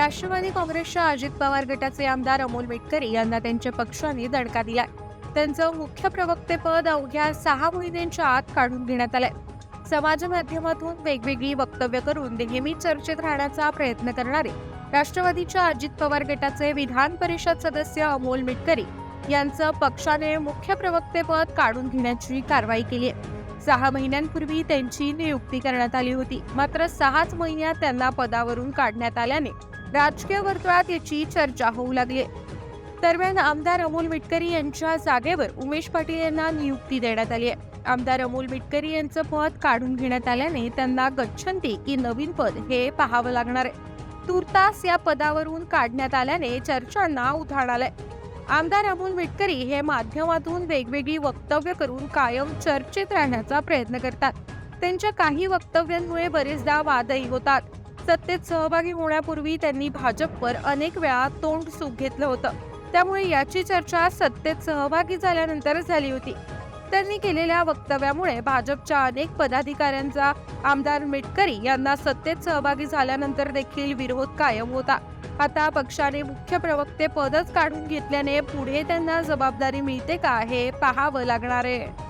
राष्ट्रवादी काँग्रेसच्या अजित पवार गटाचे आमदार अमोल मिटकरी यांना त्यांच्या पक्षाने दणका दिलाय. त्यांचं मुख्य प्रवक्तेपद अवघ्या सहा महिन्यांच्या आत काढून घेण्यात आलंय. समाज माध्यमातून वेगवेगळी वक्तव्य करून नेहमी चर्चेत राहण्याचा प्रयत्न करणारे राष्ट्रवादीच्या अजित पवार गटाचे विधान परिषद सदस्य अमोल मिटकरी यांचं पक्षाने मुख्य प्रवक्तेपद काढून घेण्याची कारवाई केली आहे. सहा महिन्यांपूर्वी त्यांची नियुक्ती करण्यात आली होती. मात्र सहाच महिन्यात त्यांना पदावरून काढण्यात आल्याने राजकीय वर्तुळात याची चर्चा होऊ लागली. दरम्यान आमदार अमोल मिटकरी यांच्या जागेवर उमेश पाटील यांना नियुक्ती देण्यात आली आहे. आमदार अमोल मिटकरी यांचं पद काढून घेण्यात आल्याने त्यांना गच्छंती की नवीन पद हे पाहावं लागणार आहे. तुर्तास या पदावरून काढण्यात आल्याने चर्चांना उधाण आलंय. आमदार अमोल मिटकरी हे माध्यमातून वेगवेगळी वक्तव्य करून कायम चर्चेत राहण्याचा प्रयत्न करतात. त्यांच्या काही वक्तव्यांमुळे बरेचदा वादही होतात. सत्तेत सहभागी होण्यापूर्वी त्यांनी भाजपवर अनेक वेळा तोंड सुख घेतलं होतं. त्यामुळे याची चर्चा सत्तेत सहभागी झाल्यानंतर झाली होती. त्यांनी केलेल्या वक्तव्यामुळे भाजपच्या अनेक पदाधिकाऱ्यांचा आमदार मिटकरी यांना सत्तेत सहभागी झाल्यानंतर देखील विरोध कायम होता. आता पक्षाने मुख्य प्रवक्ते पदच काढून घेतल्याने पुढे त्यांना जबाबदारी मिळते का हे पाहावं लागणार आहे.